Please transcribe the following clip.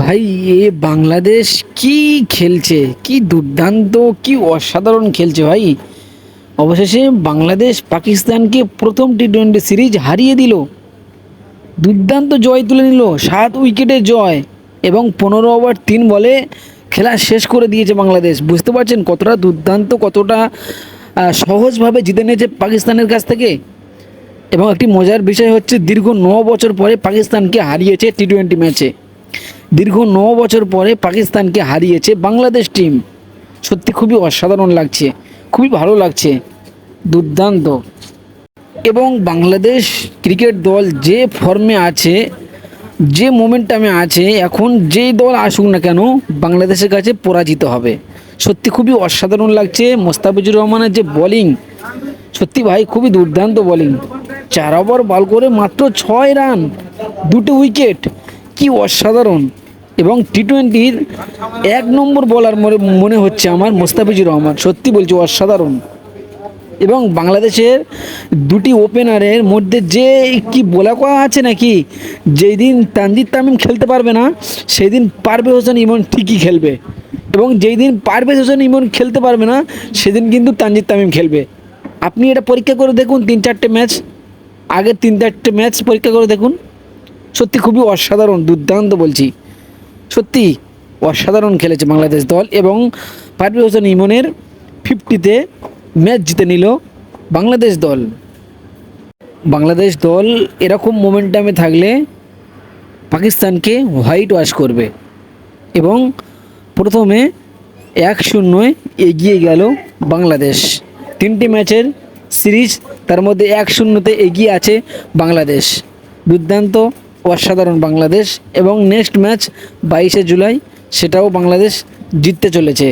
ভাই, এ বাংলাদেশ কি খেলছে? কি দুর্দান্ত, কি অসাধারণ খেলছে ভাই। অবশেষে বাংলাদেশ পাকিস্তানকে প্রথম টি টোয়েন্টি সিরিজ হারিয়ে দিল। দুর্দান্ত জয় তুলে নিল, সাত উইকেটে জয় এবং পনেরো ওভার তিন বলে খেলা শেষ করে দিয়েছে বাংলাদেশ। বুঝতে পারছেন কতটা দুর্দান্ত, কতটা সহজভাবে জিতে নিয়েছে পাকিস্তানের কাছ থেকে? এবং একটি মজার বিষয় হচ্ছে, দীর্ঘ ন বছর পরে পাকিস্তানকে হারিয়েছে টি টোয়েন্টি ম্যাচে দীর্ঘ ন বছর পরে পাকিস্তানকে হারিয়েছে বাংলাদেশ টিম। সত্যি খুবই অসাধারণ লাগছে, খুবই ভালো লাগছে, দুর্দান্ত। এবং বাংলাদেশ ক্রিকেট দল যে ফর্মে আছে, যে মোমেন্টামে আছে, এখন যেই দল আসুক না কেন, বাংলাদেশের কাছে পরাজিত হবে। সত্যি খুবই অসাধারণ লাগছে, মোস্তাফিজুর রহমানের যে বোলিং সত্যি ভাই খুবই দুর্দান্ত বোলিং চার ওভার বল করে মাত্র ছয় রান দুটো উইকেট কি অসাধারণ। এবং টি টোয়েন্টির এক নম্বর বলার মনে মনে হচ্ছে আমার মোস্তাফিজুর রহমান। সত্যি বলছি, অসাধারণ। এবং বাংলাদেশের দুটি ওপেনারের মধ্যে যে কি বলা কওয়া আছে নাকি যেই দিন তানজিদ তামিম খেলতে পারবে না সেই দিন পারভেজ হোসেন ইমন ঠিকই খেলবে। এবং যেই দিন পারভেজ হোসেন ইমন খেলতে পারবে না, সেদিন কিন্তু তানজিদ তামিম খেলবে। আপনি এটা পরীক্ষা করে দেখুন তিন চারটে ম্যাচ আগের তিন চারটে ম্যাচ পরীক্ষা করে দেখুন। সত্যি খুবই অসাধারণ, দুর্দান্ত বলছি। সত্যি অসাধারণ খেলেছে বাংলাদেশ দল এবং পারভেজ হোসেন ইমনের ফিফটিতে ম্যাচ জিতে নিল বাংলাদেশ দল। বাংলাদেশ দল এরকম মোমেন্টামে থাকলে পাকিস্তানকে হোয়াইট ওয়াশ করবে এবং প্রথমে এক শূন্যয় এগিয়ে গেল বাংলাদেশ। তিনটি ম্যাচের সিরিজ, তার মধ্যে এক শূন্যতে এগিয়ে আছে বাংলাদেশ। দুর্দান্ত অসাধারণ বাংলাদেশ এবং নেক্সট ম্যাচ বাইশে জুলাই সেটাও বাংলাদেশ জিততে চলেছে।